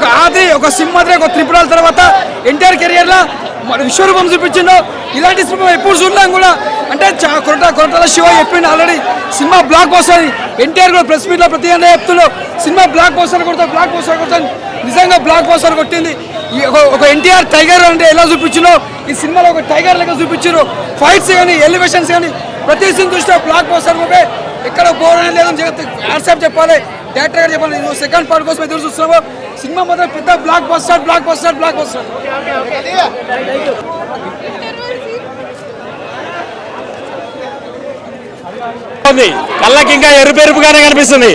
ఒక ఆది ఒక సింహాద్రి ఒక త్రిపురాల తర్వాత ఎన్టీఆర్ కెరియర్లో విశ్వరూపం చూపించిండు. ఇలాంటి సినిమా ఎప్పుడు చూడలేం కూడా. అంటే కొరట కొరటాల శివ చెప్పిండు already cinema black poster NTR కూడా ప్రెస్ మీట్లో ప్రతి అన్న చెప్తున్నాడు సినిమా బ్లాక్ పోస్టర్ కొడతా బ్లాక్ పోస్టర్ కొడతా నిజంగా బ్లాక్ పోస్టర్ కొట్టింది. ఒక- ఒక ఎన్టీఆర్ టైగర్ అంటే ఎలా చూపించినో ఈ సినిమాలో ఒక టైగర్ లెక్క చూపించారు ఫైట్స్ కానీ ఎలివేషన్స్ కానీ ప్రతి సీన్ చూసినా బ్లాక్ పోస్టర్ మూవీ ఎక్కడ బోర్ లేదని జగత్ వాట్సాప్ చెప్పాలి. డైరెక్టర్ గారు చెప్పాలి. సెకండ్ పార్ట్ కోసం ఎదురు చూస్తున్నావు. సినిమా మాత్రం పెద్ద blockbuster blockbuster blockbuster కళ్ళకి ఇంకా ఎరుపెరుపుగానే కనిపిస్తుంది.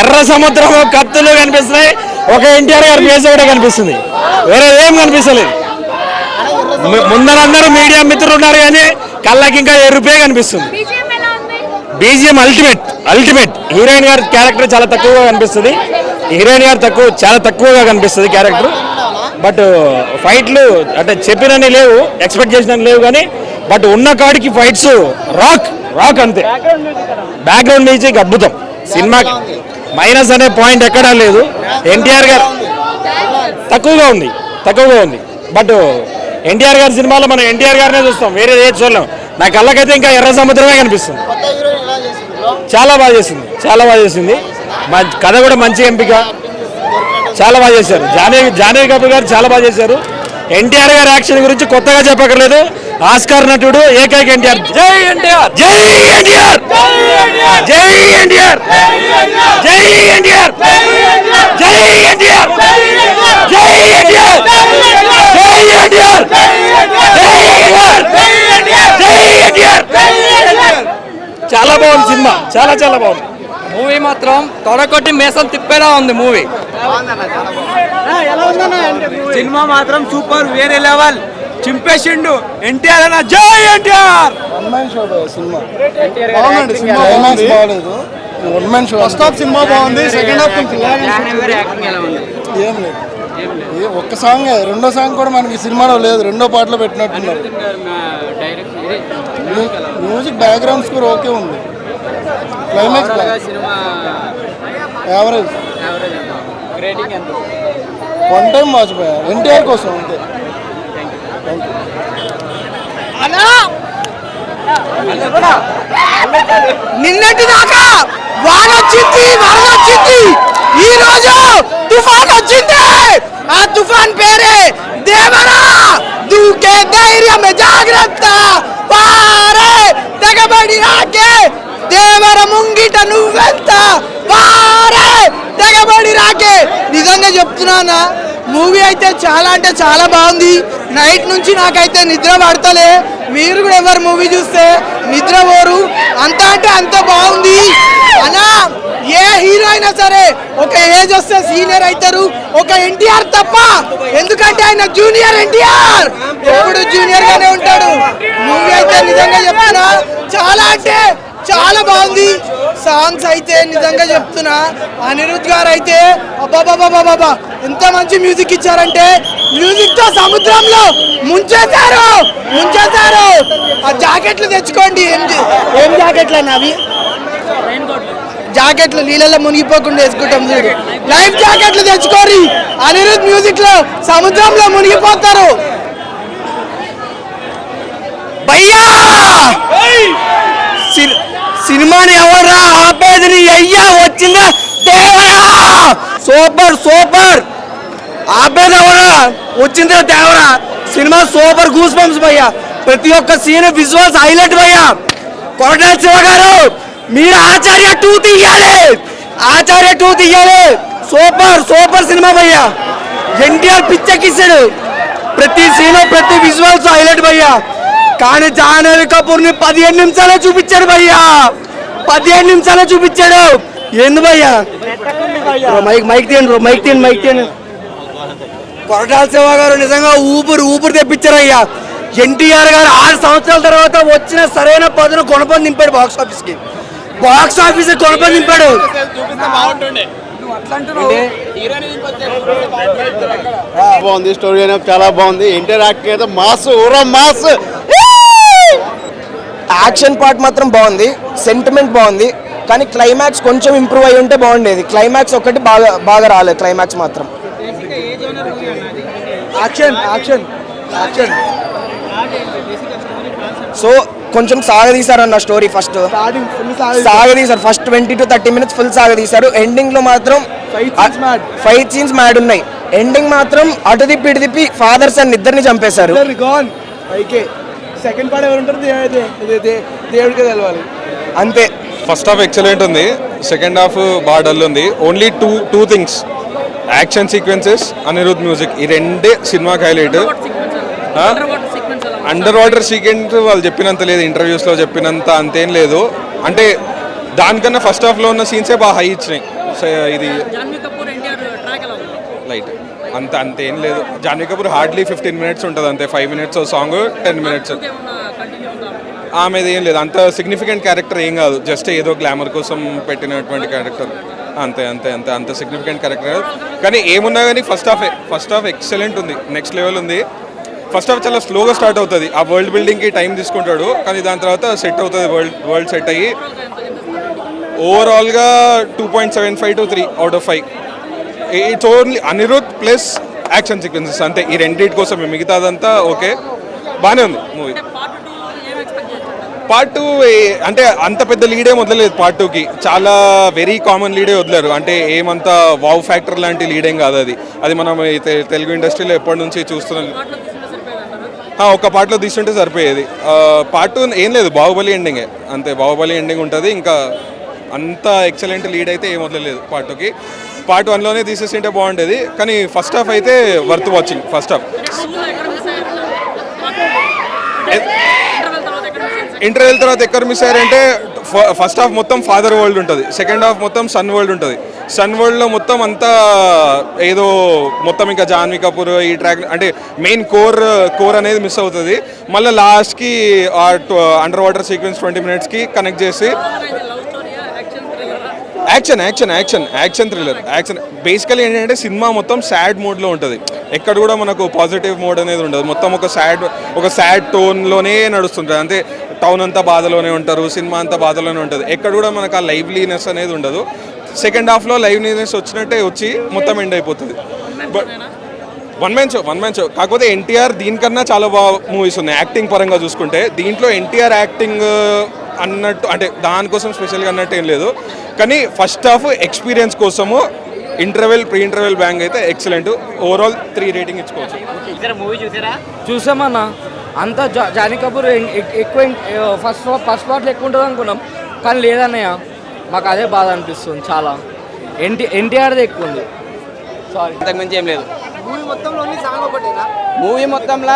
ఎర్ర సముద్రం కత్తులు కనిపిస్తున్నాయి. ఒక ఎన్టీఆర్ గారి ఫేస్ కూడా కనిపిస్తుంది. వేరే ఏం కనిపిస్తలేదు. ముందరందరూ మీడియా మిత్రులు ఉన్నారు కానీ కళ్ళకి ఇంకా ఎరుపే కనిపిస్తుంది. బీజిఎం ఎలా ఉంది? బీజిఎం అల్టిమేట్ అల్టిమేట్ హీరోయిన్ గారి క్యారెక్టర్ చాలా తక్కువగా కనిపిస్తుంది. హీరోయిన్ గారు తక్కువ చాలా తక్కువగా కనిపిస్తుంది క్యారెక్టర్. బట్ ఫైట్లు అంటే చెప్పినని లేవు ఎక్స్పెక్ట్ చేసిన లేవు కానీ బట్ ఉన్న కాడికి ఫైట్స్ రాక్ రాక్ అంతే. బ్యాక్గ్రౌండ్ మ్యూజిక్ అద్భుతం. సినిమా మైనస్ అనే పాయింట్ ఎక్కడా లేదు. ఎన్టీఆర్ గారు తక్కువగా ఉంది తక్కువగా ఉంది. బట్ ఎన్టీఆర్ గారి సినిమాలో మనం ఎన్టీఆర్ గారినే చూస్తాం వేరే ఏది చూడలేం. నా కళ్ళకైతే ఇంకా ఎర్ర సముద్రమే కనిపిస్తుంది. చాలా బాగా చేసింది చాలా బాగా చేసింది. కథ కూడా మంచి ఎంపిక చాలా బాగా చేశారు జానవి జానవి కపూర్ గారు చాలా బాగా చేశారు ఎన్టీఆర్ గారి యాక్షన్ గురించి కొత్తగా చెప్పక్కర్లేదు ఆస్కార్ నటుడు ఏకైక ఎన్టీఆర్ జై ఎన్టీఆర్ జై ఎన్టీఆర్ జై ఎన్టీఆర్ జై ఎన్టీఆర్ జై ఎన్టీఆర్ జై ఎన్టీఆర్ జై ఎన్టీఆర్ జై ఎన్టీఆర్ జై ఎన్టీఆర్ చాలా బాగుంది సినిమా చాలా చాలా బాగుంది మూవీ మాత్రం తొడకొట్టి మేసం తిప్పేలా ఉంది మూవీ. సినిమా మాత్రం సూపర్ వేరే లెవెల్. చింపేసిండు ఎన్టీఆర్ అన్న. జై NTR! One man show cinema? బాగుందండి సినిమా. క్లైమాక్స్ బాగలేదు. One man show first half cinema బాగుంది. సెకండ్ హాఫ్ కొంచెం ఏం లేదు. ఒక్క సాంగ్ రెండో సాంగ్ కూడా మనకి సినిమాలో లేదు. రెండో పాటలో పెట్టినట్టున్నారు. మ్యూ- మ్యూజిక్ బ్యాక్గ్రౌండ్ స్కోర్ ఓకే ఉంది. క్లైమాక్స్ యావరేజ్ వన్ టైం వాచిపోయా ఎన్టీఆర్ కోసం అంతే. నిన్నటి దాకా వాన వచ్చింది వరద వచ్చింది ఈ రోజు తుఫాన్ వచ్చింది. ఆ తుఫాన్ పేరే దేవరా! దూకే ధైర్యం జాగ్రత్త. పారే తెగబడి రాకే ముంగిట నువ్వెంత? వారే! తెగబడి రాకే! నిజంగా చెప్తున్నానా మూవీ అయితే చాలా అంటే చాలా బాగుంది. నైట్ నుంచి నాకైతే నిద్ర పడతలే. మీరు కూడా ఎవరు మూవీ చూస్తే నిద్ర పోరు. అంత అంటే అంత బాగుంది. అనా ఏ హీరో అయినా సరే ఒక ఏజ్ వస్తే సీనియర్ అవుతారు ఒక ఎన్టీఆర్ తప్ప. ఎందుకంటే ఆయన జూనియర్ ఎన్టీఆర్. ఎప్పుడు జూనియర్ గానే ఉంటాడు. మూవీ అయితే నిజంగా చెప్తున్నా చాలా అంటే చాలా బాగుంది. సాంగ్స్ అయితే నిజంగా చెప్తున్నా. అనిరుద్ గారు అయితే అబ్బాబాబాబాబా ఎంత మంచి మ్యూజిక్ ఇచ్చారంటే మ్యూజిక్తో సముద్రంలో ముంచేశారు. ముంచేశారు. ఆ జాకెట్లు తెచ్చుకోండి. ఏం ఏం జాకెట్లు అన్న అవి? జాకెట్లు నీళ్ళలో మునిగిపోకుండా వేసుకుంటాం చూడు. లైఫ్ జాకెట్లు తెచ్చుకోరి అనిరుద్ మ్యూజిక్లో సముద్రంలో మునిగిపోతారు. భయ్యా! సినిమాని ఎవరా ఆపేది? నీ అయ్యా వచ్చిందా? దేవరా! Super super! ఆపేది ఎవరా వచ్చిందా Devara! Cinema super goosebumps భయ్యా. ప్రతి ఒక్క సీన్ విజువల్స్ హైలైట్ భయ్యా. కొరటాల శివ గారు మీరు ఆచార్య టూ తీయాలి. ఆచార్య టూ తీయాలి. సూపర్ సూపర్ సినిమా భయ్యా. ఎన్టీఆర్ పిచ్చెక్కిస్తాడు. ప్రతి సీన్ ప్రతి విజువల్స్ హైలైట్ భయ్యా. కానీ జాహ్నవి కపూర్ని పదిహేను నిమిషాలే చూపించాడు భయ్యా. పదిహేను నిమిషాలే చూపించాడు. ఏంది భయ్యా? మైక్ మైక్ తీయండి బ్రో, మైక్ తీయండి మైక్ తీయండి. కొరటాల శివ గారు నిజంగా ఊపిరి ఊపిరి తెప్పించారు అయ్యా ఎన్టీఆర్ గారు ఆరు సంవత్సరాల తర్వాత వచ్చిన సరైన పదును కొనపని నింపాడు బాక్స్ ఆఫీస్కి. బాక్స్ ఆఫీస్ కొనపని నింపాడు. బాగుంది స్టోరీ చాలా బాగుంది. ఎన్టీఆర్ యాక్టింగ్ అయితే మాస్ ఊరా మాస్. యాక్షన్ పార్ట్ మాత్రం బాగుంది. సెంటిమెంట్ బాగుంది. కానీ క్లైమాక్స్ కొంచెం ఇంప్రూవ్ అయి ఉంటే బాగుండేది. క్లైమాక్స్ ఒకటి బాగా బాగా రాలేదు క్లైమాక్స్ మాత్రం. యాక్షన్ యాక్షన్ యాక్షన్ సో కొంచెం సాగదీశారు అన్న story first సాగదీశారు first twenty two thirty minutes full సాగదీశారు ఎండింగ్లో మాత్రం. ఫైట్ సీన్స్ మ్యాడ్ ఉన్నాయి. ఎండింగ్ మాత్రం అటు తిప్పి ఇటు తిప్పి ఫాదర్స్ అండ్ ఇద్దరిని చంపేశారు. సెకండ్ పార్ట్ ఎవరు ఉంటారు? దేవుడికే తెలవాలి. అంతే. ఫస్ట్ హాఫ్ ఎక్సలెంట్ ఉంది. సెకండ్ హాఫ్ బాగా డల్ ఉంది. Only two two things action sequences Anirudh music ఈ రెండే సినిమాకి హైలైట్ అండర్ వాటర్ సీక్వెన్స్ వాళ్ళు చెప్పినంత లేదు. ఇంటర్వ్యూస్లో చెప్పినంత అంతేం లేదు. అంటే దానికన్నా ఫస్ట్ హాఫ్లో ఉన్న సీన్సే బాగా హై ఇచ్చినాయి. ఇది లైట్ అంత అంతేం లేదు. Janhvi Kapoor hardly fifteen minutes ఉంటుంది అంతే. Five minutes song ten minutes ఆమెది ఏం లేదు. అంత సిగ్నిఫికెంట్ క్యారెక్టర్ ఏం కాదు. జస్ట్ ఏదో గ్లామర్ కోసం పెట్టినటువంటి క్యారెక్టర్ అంతే అంతే అంతే. అంత సిగ్నిఫికెంట్ క్యారెక్టర్ కానీ ఏమున్నా కానీ first half first half excellent ఉంది. నెక్స్ట్ లెవెల్ ఉంది. ఫస్ట్ హాఫ్ చాలా స్లోగా స్టార్ట్ అవుతుంది. ఆ వరల్డ్ బిల్డింగ్కి టైం తీసుకుంటాడు. కానీ దాని తర్వాత సెట్ అవుతుంది. వరల్డ్ వరల్డ్ సెట్ అయ్యి ఓవరాల్గా two point seven five two three out of five it's only Anirudh plus action sequences అంతే. ఈ రెండింటి కోసం మిగతాదంతా ఓకే. బాగానే ఉంది మూవీ పార్ట్ టూ అంటే అంత పెద్ద లీడే వదలలేదు పార్ట్ టూకి చాలా వెరీ కామన్ లీడే వదిలేరు. అంటే ఏమంత వావ్ ఫ్యాక్టర్ లాంటి లీడేం కాదు అది. అది మనం తెలుగు ఇండస్ట్రీలో ఎప్పటి నుంచి చూస్తున్నాం. ఆ, ఒక్క పార్ట్లో తీసుంటే సరిపోయేది. పార్ట్ టూ ఏం లేదు బాహుబలి ఎండింగే అంతే బాహుబలి ఎండింగ్ ఉంటుంది. ఇంకా అంత ఎక్సలెంట్ లీడ్ అయితే ఏం వదలలేదు పార్ట్ టూకి పార్ట్ వన్లోనే తీసేసింటే బాగుండేది. కానీ ఫస్ట్ హాఫ్ అయితే worth watching first half interval తర్వాత ఎక్కడ మిస్ అయ్యారంటే ఫస్ట్ హాఫ్ మొత్తం ఫాదర్ వరల్డ్ ఉంటుంది. సెకండ్ హాఫ్ మొత్తం సన్ వరల్డ్ ఉంటుంది. సన్ వరల్డ్లో మొత్తం అంతా ఏదో మొత్తం ఇంకా జాన్వీ కపూర్ ఈ ట్రాక్ అంటే మెయిన్ కోర్ కోర్ అనేది మిస్ అవుతుంది. మళ్ళీ లాస్ట్కి ఆ అండర్ వాటర్ సీక్వెన్స్ ట్వంటీ మినిట్స్కి కనెక్ట్ చేసి action action action action thriller action basically ఏంటంటే సినిమా మొత్తం సాడ్ మోడ్లో ఉంటుంది. ఎక్కడ కూడా మనకు పాజిటివ్ మోడ్ అనేది ఉండదు. మొత్తం ఒక సాడ్ ఒక సాడ్ టోన్లోనే నడుస్తుంటుంది. అంటే టౌన్ అంతా బాధలోనే ఉంటారు సినిమా అంతా బాధలోనే ఉంటుంది. ఎక్కడ కూడా మనకు ఆ లైవ్లీనెస్ అనేది ఉండదు. సెకండ్ హాఫ్లో లైవ్లీనెస్ వచ్చినట్టే వచ్చి మొత్తం ఎండ్ అయిపోతుంది. But one man show one man show కాకపోతే ఎన్టీఆర్ దీనికన్నా చాలా బాగా మూవీస్ ఉన్నాయి. యాక్టింగ్ పరంగా చూసుకుంటే దీంట్లో ఎన్టీఆర్ యాక్టింగ్ అన్నట్టు అంటే దానికోసం స్పెషల్గా అన్నట్టు ఏం లేదు. కానీ ఫస్ట్ హాఫ్ ఎక్స్పీరియన్స్ కోసము ఇంటర్వెల్ ప్రీ ఇంటర్వెల్ బ్యాంక్ అయితే ఎక్సలెంట్. ఓవరాల్ త్రీ రేటింగ్ ఇచ్చుకోవచ్చు. చూసామన్నా. అంతా జా- జానీ కపూర్ ఎక్కువ ఫస్ట్ ఫస్ట్ పార్ట్లో ఎక్కువ ఉంటుంది అనుకున్నాం. కానీ లేదన్నయ్య మాకు అదే బాధ అనిపిస్తుంది చాలా. ఎన్టీ ఎన్టీఆర్ది ఎక్కువ ఉంది. సారీ అంతకుమించి ఏం లేదు. మూవీ మొత్తంలో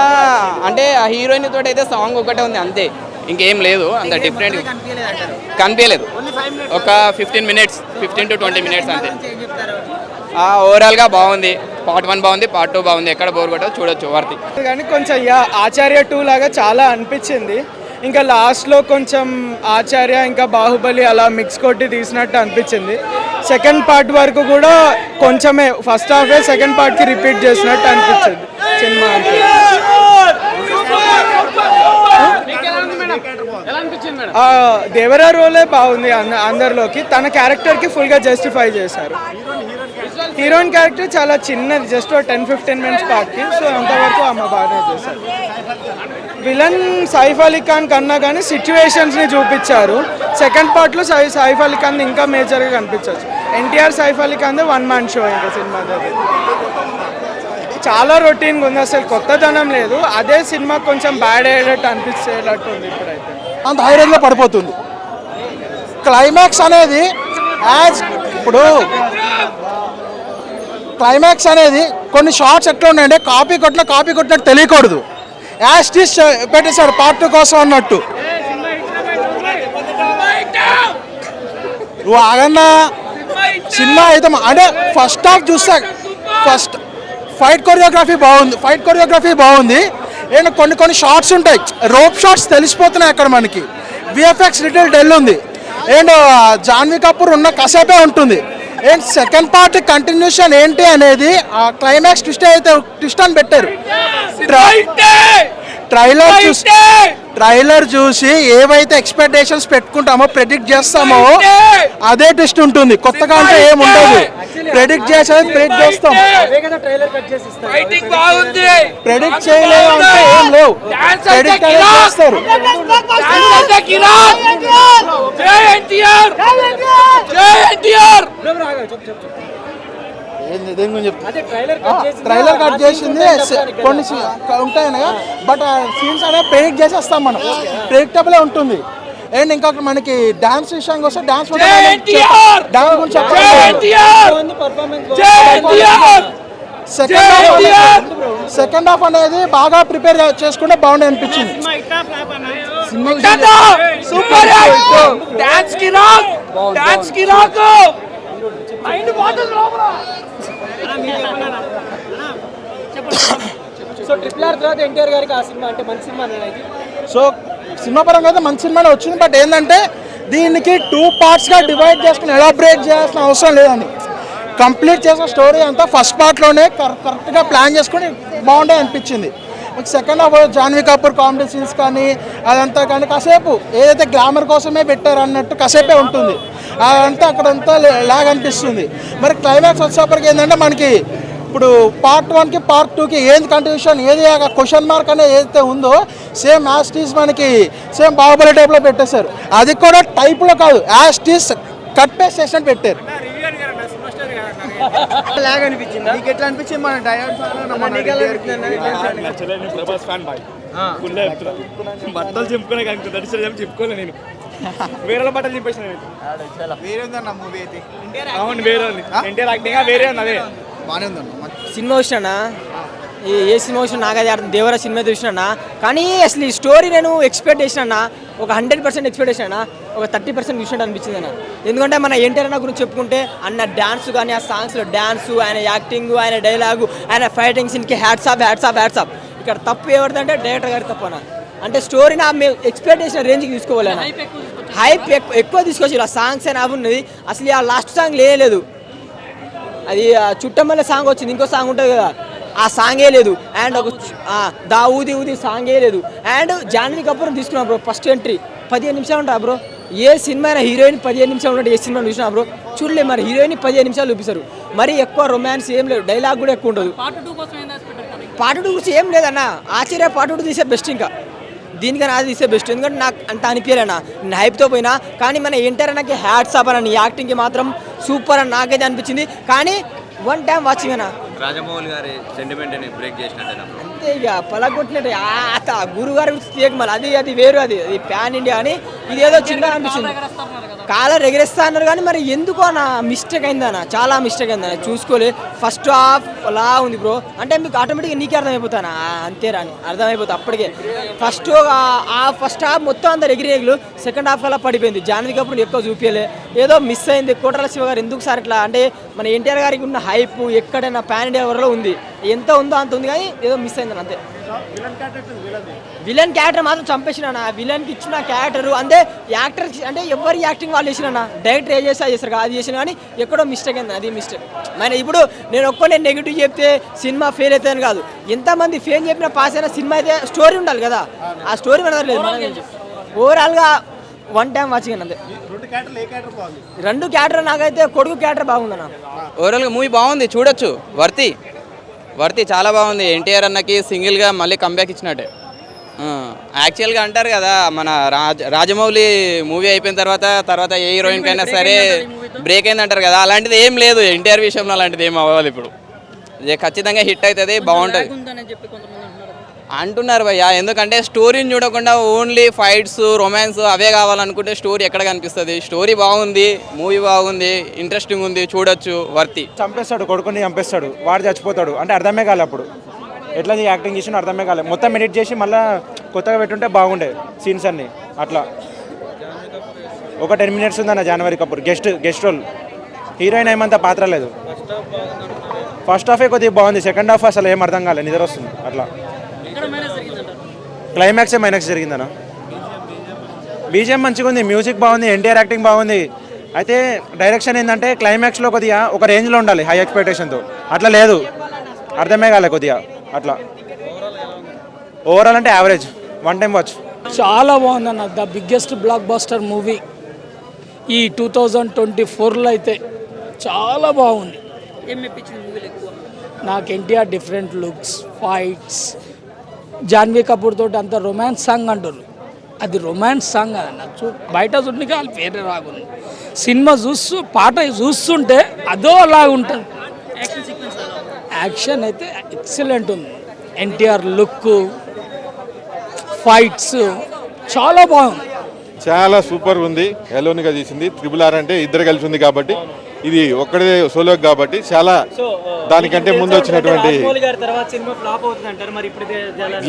అంటే ఆ హీరోయిన్ తోటి అయితే సాంగ్ ఒకటే ఉంది అంతే. ఇంకేం లేదు అంత డిఫరెంట్ కనిపించలేదు ఒక fifteen minutes fifteen to twenty minutes అంతే. ఆ, ఓవరాల్గా బాగుంది. పార్ట్ వన్ బాగుంది పార్ట్ టూ బాగుంది. ఎక్కడ బోర్ కొట్టదు చూడొచ్చు వర్తి. కానీ కొంచెం యా ఆచార్య టూ లాగా చాలా అనిపించింది. ఇంకా లాస్ట్లో కొంచెం ఆచార్య ఇంకా బాహుబలి అలా మిక్స్ కొట్టి తీసినట్టు అనిపించింది. సెకండ్ పార్ట్ వరకు కూడా కొంచెమే ఫస్ట్ హాఫే సెకండ్ పార్ట్కి రిపీట్ చేసినట్టు అనిపించింది. సినిమా అంతే ఆ, దేవరా రోలే బాగుంది అంద- అందరిలోకి. తన క్యారెక్టర్కి ఫుల్గా జస్టిఫై చేశారు. హీరోయిన్ క్యారెక్టర్ చాలా చిన్నది జస్ట్ టెన్ ఫిఫ్టీన్ మినిట్స్ పార్ట్కి. సో అంతవరకు ఆమె బాగానే చేశారు. విలన్ సైఫ్ అలీ ఖాన్ కన్నా కానీ సిచ్యువేషన్స్ని చూపించారు. సెకండ్ పార్ట్లో సై సైఫ్ అలీ ఖాన్ ఇంకా మేజర్గా కనిపించవచ్చు NTR Saif Ali Khan one man show ఇంకా సినిమా చాలా రొటీన్గా ఉంది అసలు కొత్తదనం లేదు. అదే సినిమా కొంచెం బ్యాడ్ అయ్యేటట్టు అనిపించేటట్టు ఉంది ఇప్పుడైతే. అంత హై రేంజ్లో పడిపోతుంది. క్లైమాక్స్ అనేది యాజ్ ఇప్పుడు క్లైమాక్స్ అనేది కొన్ని షార్ట్స్ ఎట్లా ఉన్నాయంటే కాపీ కొట్టిన కాపీ కొట్టినట్టు తెలియకూడదు. యాజ్ టీస్ పెట్టేశాడు పార్ట్ టూ కోసం అన్నట్టు. నువ్వు ఆగన్నా. సినిమా అయితే అంటే ఫస్ట్ హాఫ్ చూస్తా ఫస్ట్ ఫైట్ కొరియోగ్రఫీ బాగుంది. ఫైట్ కొరియోగ్రఫీ బాగుంది. అండ్ కొన్ని కొన్ని షార్ట్స్ ఉంటాయి. రోప్ షార్ట్స్ తెలిసిపోతున్నాయి అక్కడ మనకి. విఎఫ్ఎక్స్ రిటైల్ డెల్ ఉంది. అండ్ జాన్వీ కపూర్ ఉన్న కసేపే ఉంటుంది. అండ్ సెకండ్ పార్ట్ కంటిన్యూషన్ ఏంటి అనేది ఆ క్లైమాక్స్ ట్విస్ట్ అయితే ట్విస్ట్ అని పెట్టారు. ట్రైలర్ చూసి ట్రైలర్ చూసి ఏవైతే ఎక్స్పెక్టేషన్స్ పెట్టుకుంటామో ప్రెడిక్ట్ చేస్తామో అదే ట్విస్ట్ ఉంటుంది. కొత్తగా అంటే ఏం ఉండదు. ప్రెడిక్ట్ చేసేది ప్రెడిక్ట్ చేస్తాం. ప్రెడిక్ట్ చేయలేదు అంటే ఏం లేవు. ప్రెడిక్ట్ అనేది చేస్తారు. జై ఎన్టీఆర్ జై ఎన్టీఆర్ ఏంది దేని గురించి చెప్తా ట్రైలర్ కట్ చేసింది. కొన్ని సీ- ఉంటాయి బట్ సీన్స్ అనేది ప్రెడిక్ట్ చేసేస్తాం మనం. ప్రెడిక్టబుల్ ఉంటుంది. అండ్ ఇంకా మనకి డాన్స్ విషయానికి వస్తే డాన్స్ డాన్స్ గురించి సెకండ్ హాఫ్! సెకండ్ హాఫ్ అనేది బాగా ప్రిపేర్ చేసుకుంటే బాగుండే అనిపించింది. సూపర్ డాన్స్కి రాక్! డాన్స్కి రాక్! సో తర్వాత ఎన్టీఆర్ గారికి ఆ సినిమా అంటే మంచి సినిమా అనేది సో సినిమా పరంగా అయితే మంచి సినిమానే వచ్చింది. బట్ ఏంటంటే దీనికి టూ పార్ట్స్గా డివైడ్ చేసుకుని ఎలాబరేట్ చేయాల్సిన అవసరం లేదండి. కంప్లీట్ చేసిన స్టోరీ అంతా ఫస్ట్ పార్ట్లోనే కరెక్ట్గా ప్లాన్ చేసుకుని బాగుండే అనిపించింది. Second half Janhvi Kapoor comedy scenes కానీ అదంతా కానీ కాసేపు ఏదైతే గ్లామర్ కోసమే పెట్టారు అన్నట్టు కాసేపే ఉంటుంది. అదంతా అక్కడంతా లాగ్ అనిపిస్తుంది మరి క్లైమాక్స్ వచ్చేప్పటికి ఏంటంటే మనకి ఇప్పుడు పార్ట్ వన్కి పార్ట్ టూకి ఏది కంటిన్యూషన్ ఏది క్వశ్చన్ మార్క్ అనేది ఏదైతే ఉందో సేమ్ యాస్టీస్ మనకి సేమ్ బాహుబలి టైప్లో పెట్టేశారు. అది కూడా టైప్లో కాదు యాస్టీస్ కట్ పేస్ట్ చేసినట్టు పెట్టారు. లాగ్ అనిపించింది? నీకు ఎట్లా అనిపించింది? మన డయాడ్ ప్రభాస్ ఫ్యాన్ బాయ్ బట్టలు చెప్పుకునే కానీ దర్శనం చెప్పుకోలే నేను. వేరే బట్టలు చెప్పేసిన వేరే ఉందన్న మూవీ అయితే? అవును వేరే ఉంది. ఎన్టీఆర్ యాక్టింగ్ వేరే ఉంది అదే. బాగానే ఉందన్న. సినిమా వచ్చినా ఏ ఏ సినిమా వచ్చినా నాకైతే అర్థం దేవర సినిమా చూసినా కానీ అసలు ఈ స్టోరీ నేను ఎక్స్పెక్ట్ చేసినా ఒక హండ్రెడ్ పర్సెంట్ ఎక్స్పెక్ట్ చేసినా ఒక థర్టీ పర్సెంట్ చూసినట్టు అనిపించింది అన్న ఎందుకంటే మన ఎన్టీఆర్ అన్న గురించి చెప్పుకుంటే అన్న డ్యాన్స్ కానీ ఆ సాంగ్స్లో డ్యాన్స్ ఆయన యాక్టింగ్ ఆయన డైలాగు ఆయన ఫైటింగ్ సీన్కి hats off hats off hats off. ఇక్కడ తప్పు ఎవరిదంటే డైరెక్టర్ గారి తప్పు అన్న. అంటే స్టోరీ నా మేము ఎక్స్పెక్ట్ చేసిన రేంజ్కి తీసుకోవాలన్న. హైప్ ఎక్కువ తీసుకొచ్చి ఇలా సాంగ్స్ అయినా అవి ఉన్నది. అసలు ఆ లాస్ట్ సాంగ్ లేదు అది చుట్టమల్లె సాంగ్ వచ్చింది ఇంకో సాంగ్ ఉంటుంది కదా ఆ సాంగే లేదు. అండ్ ఒక దా ఊది ఊది సాంగే లేదు. అండ్ జాన్వీ కపూర్ తీసుకున్నా బ్రో ఫస్ట్ ఎంట్రీ. పదిహేను నిమిషాలు ఉంటా బ్రో. ఏ సినిమా అయినా హీరోయిన్ పదిహేను నిమిషాలు ఉంటే ఏ సినిమా చూసినా బ్రో? చూడలే మరి హీరోయిన్ పదిహేను నిమిషాలు చూపిస్తారు. మరి ఎక్కువ రొమాన్స్ ఏం లేదు డైలాగ్ కూడా ఎక్కువ ఉండదు. పార్ట్ టూ గురించి ఏం లేదన్న ఆశ్చర్య పార్ట్ టూ తీసే బెస్ట్ ఇంకా. దీనికన్నా అది ఇస్తే బెస్ట్ ఎందుకంటే నాకు అంత అనిపించలేనా? నేను హైప్తో పోయినా. కానీ మన ఎంటర్ నాకు హ్యాట్స్ అప్ అన్న యాక్టింగ్కి మాత్రం సూపర్ అని నాకైతే అనిపించింది. కానీ వన్ టైం వాచింగ్ అన్న. రాజమౌళి గారి సెంటిమెంట్ బ్రేక్ చేసినట్టు అయితే ఇక పలగొట్టినట్టు అత గురుగారు తీయక మళ్ళీ అది అది వేరు అది అది ప్యాన్ ఇండియా అని ఇదేదో చిన్న అనిపించింది. కాలర్ ఎగరేస్తా అన్నారు కానీ మరి ఎందుకో నా మిస్టేక్ అయిందన్న చాలా మిస్టేక్ అయిందన్న చూసుకోలే. ఫస్ట్ హాఫ్ లా ఉంది బ్రో అంటే మీకు ఆటోమేటిక్గా నీకే అర్థమైపోతాను అంతేరా అని అర్థమైపోతుంది అప్పటికే. ఫస్ట్ ఆ ఫస్ట్ హాఫ్ మొత్తం అందరు ఎగిరేగులు సెకండ్ హాఫ్ అలా పడిపోయింది. జాన్వి కప్పుడు ఎక్కువ చూపించలే ఏదో మిస్ అయింది. కోటల శివ గారు ఎందుకు సార్ ఇట్లా అంటే మన ఎన్టీఆర్ గారికి ఉన్న హైప్ ఎక్కడైనా ప్యాన్ ఇండియా వరలో ఉంది. ఎంత ఉందో అంత ఉంది కానీ ఏదో మిస్ అయింది అంతే. విలన్ క్యారెక్టర్ మాత్రం చంపేసిన విలన్కి ఇచ్చిన క్యారెక్టర్ అంటే యాక్టర్ అంటే ఎవరి యాక్టింగ్ వాళ్ళు చేసిన డైరెక్టర్ ఏ చేస్తే అది చేస్తారు అది చేసిన కానీ ఎక్కడో మిస్టేక్ అయింది అది మిస్టేక్. మన ఇప్పుడు నేను ఒక్కనే నెగిటివ్ చెప్తే సినిమా ఫెయిల్ అవుతుందని కాదు. ఎంతమంది ఫెయిల్ చెప్పినా పాస్ అయినా సినిమా అయితే స్టోరీ ఉండాలి కదా. ఆ స్టోరీ మన లేదు. ఓవరాల్గా వన్ టైం వాచింగ్ అంతే. రెండు క్యారెక్టర్ నాకైతే కొడుకు క్యారెక్టర్ బాగుందన్న. ఓవరాల్గా మూవీ బాగుంది చూడొచ్చు. వర్తి. వర్తి చాలా బాగుంది. ఎన్టీఆర్ అన్నకి సింగిల్గా మళ్ళీ కంబ్యాక్ ఇచ్చినట్టే. యాక్చువల్గా అంటారు కదా మన రాజ రాజమౌళి మూవీ అయిపోయిన తర్వాత తర్వాత ఏ హీరోయిన్ కైనా సరే బ్రేక్ అయింది అంటారు కదా అలాంటిది ఏం లేదు. ఎన్టీఆర్ విషయంలో అలాంటిది ఏం అవ్వాలి ఇప్పుడు. ఖచ్చితంగా హిట్ అవుతుంది బాగుంటుంది. అంటున్నారు భయ్య. ఎందుకంటే స్టోరీని చూడకుండా ఓన్లీ ఫైట్స్ రొమాన్స్ అవే కావాలనుకుంటే స్టోరీ ఎక్కడ కనిపిస్తుంది? స్టోరీ బాగుంది మూవీ బాగుంది ఇంట్రెస్టింగ్ ఉంది చూడొచ్చు వర్తి. చంపేస్తాడు కొడుకుని చంపేస్తాడు వాడు చచ్చిపోతాడు. అంటే అర్థమే కాలే అప్పుడు. ఎట్లా యాక్టింగ్ చేసినా అర్థమే కాలే. మొత్తం ఎడిట్ చేసి మళ్ళీ కొత్తగా పెట్టుంటే బాగుండే సీన్స్ అన్ని. అట్లా. ఒక టెన్ మినిట్స్ ఉందన్న Janhvi Kapoor guest guest role heroine ఏమంత పాత్ర లేదు. ఫస్ట్ హాఫే కొద్దిగా బాగుంది. సెకండ్ హాఫ్ అసలు ఏం అర్థం కాలేదు నిద్ర వస్తుంది. అట్లా. క్లైమాక్సే మైనక్స్ జరిగిందన్న. బీజిఎం మంచిగా ఉంది మ్యూజిక్ బాగుంది ఎన్టీఆర్ యాక్టింగ్ బాగుంది. అయితే డైరెక్షన్ ఏంటంటే క్లైమాక్స్లో కొద్దిగా ఒక రేంజ్లో ఉండాలి హై ఎక్స్పెక్టేషన్తో. అట్లా లేదు. అర్థమే కాలే కొద్దిగా అట్లా. ఓవరాల్ అంటే యావరేజ్ వన్ టైం వాచ్ చాలా బాగుంది అన్న the biggest blockbuster movie ఈ టూ థౌజండ్ ట్వంటీ ఫోర్లో అయితే చాలా బాగుంది. నాకు NTR different looks fights Janhvi Kapoor తోటి అంత రొమాన్స్ సాంగ్ అంటారు అది రొమాన్స్ సాంగ్ అన్న చూ బయట చూడడానికి వాళ్ళ పేరే రాగుంది. సినిమా చూస్తూ పాట చూస్తుంటే అదో అలా ఉంటుంది యాక్షన్ అయితే ఎక్సలెంట్ ఉంది. ఎన్టీఆర్ లుక్ ఫైట్స్ చాలా బాగుంది. చాలా సూపర్ ఉంది. ఎలోనిగా తీసింది త్రిబుల్ ఆర్ అంటే ఇద్దరు కలిసి ఉంది కాబట్టి ఇది ఒక్కడే సోలో కాబట్టి చాలా దానికంటే ముందు వచ్చినటువంటి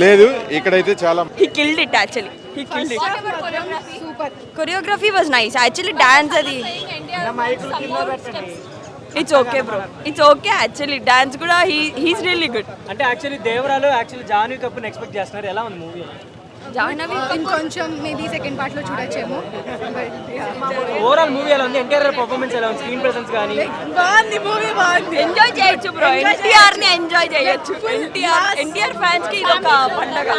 లేదు ఇక్కడైతే చాలా choreography was nice actually dance అది it's okay bro it's okay actually dance కూడా హీస్ రియల్లీ గుడ్ అంటే యాక్చువల్లీ దేవరాలు యాక్చువల్లీ జానీ కప్పుని ఎక్స్పెక్ట్ చేస్తున్నారు. ఎలా ఉంది జాహ్నవి ఇంకొంచెం మేబీ సెకండ్ పార్ట్లో చూడొచ్చేమో ఓవరాల్ మూవీ ఎలా ఉంది? ఎన్టీఆర్ పర్ఫార్మెన్స్ ఎలా ఉంది? స్క్రీన్ ప్రెసెన్స్ కానీ బాగుంది మూవీ బాగుంది. ఎంజాయ్ చేయొచ్చు బ్రో ఎన్టీఆర్ని ఎంజాయ్ చేయొచ్చు. ఎన్టీఆర్ ఎన్టీఆర్ ఫ్యాన్స్కి ఇది ఒక పండగ.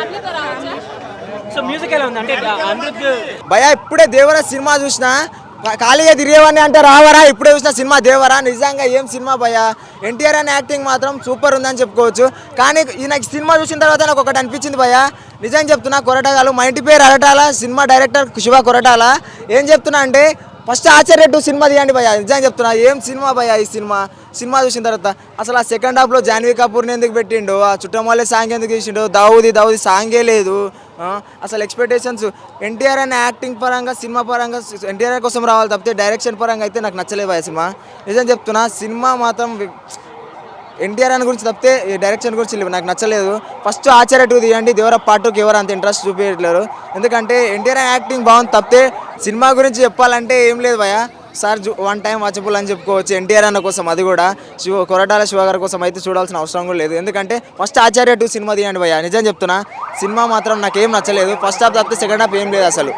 సో మ్యూజిక్ ఎలా ఉంది? అంటే అనిరుద్ధ్ భయ ఇప్పుడే దేవరా సినిమా చూసిన ఖాళీగా తిరిగేవాడిని అంటే రావరా? ఇప్పుడే చూసిన సినిమా దేవరా? నిజంగా ఏం సినిమా భయ ఎన్టీఆర్ అనే యాక్టింగ్ మాత్రం సూపర్ ఉందని చెప్పుకోవచ్చు. కానీ ఈ నాకు సినిమా చూసిన తర్వాత నాకు ఒకటి అనిపించింది భయ నిజం చెప్తున్నా కొరటాలు మా ఇంటి పేరు అరటాల సినిమా డైరెక్టర్ శివ కొరటాల. ఏం చెప్తున్నా అంటే ఫస్ట్ ఆచార్య టూ సినిమా తీయండి భయ్యా. నిజం చెప్తున్నా ఏం సినిమా భయ్యా ఈ సినిమా? సినిమా చూసిన తర్వాత అసలు ఆ సెకండ్ హాఫ్లో జాన్వీ కపూర్ని ఎందుకు పెట్టిండు ఆ చుట్టమల్లె సాంగ్ ఎందుకు తీసిండు దావుది దావుది సాంగే లేదు. అసలు ఎక్స్పెక్టేషన్స్ ఎన్టీఆర్ అనే యాక్టింగ్ పరంగా సినిమా పరంగా ఎన్టీఆర్ కోసం రావాలి తప్పితే డైరెక్షన్ పరంగా అయితే నాకు నచ్చలేదు భయ సినిమా. నిజం చెప్తున్నా సినిమా మాత్రం ఎన్టీఆర్ అని గురించి తప్పితే ఈ డైరెక్షన్ గురించి నాకు నచ్చలేదు. ఫస్ట్ ఆచార్య టూ తీయండి దేవర పార్ట్ టూకి ఎవరు అంత ఇంట్రెస్ట్ చూపించట్లేరు. ఎందుకంటే ఎన్టీఆర్ యాక్టింగ్ బాగుంది తప్పితే సినిమా గురించి చెప్పాలంటే ఏం లేదు భయ సార్ వన్ టైం వాచబుల్ అని చెప్పుకోవచ్చు. ఎన్టీఆర్ అన్న కోసం అది కూడా. శివ కొరటాల శివ గారి కోసం అయితే చూడాల్సిన అవసరం కూడా లేదు. ఎందుకంటే ఫస్ట్ ఆచార్య టూ సినిమా తీయండి భయ నిజం చెప్తున్నా సినిమా మాత్రం నాకేం నచ్చలేదు. ఫస్ట్ హాఫ్ తప్పితే సెకండ్ హాఫ్ ఏం లేదు అసలు.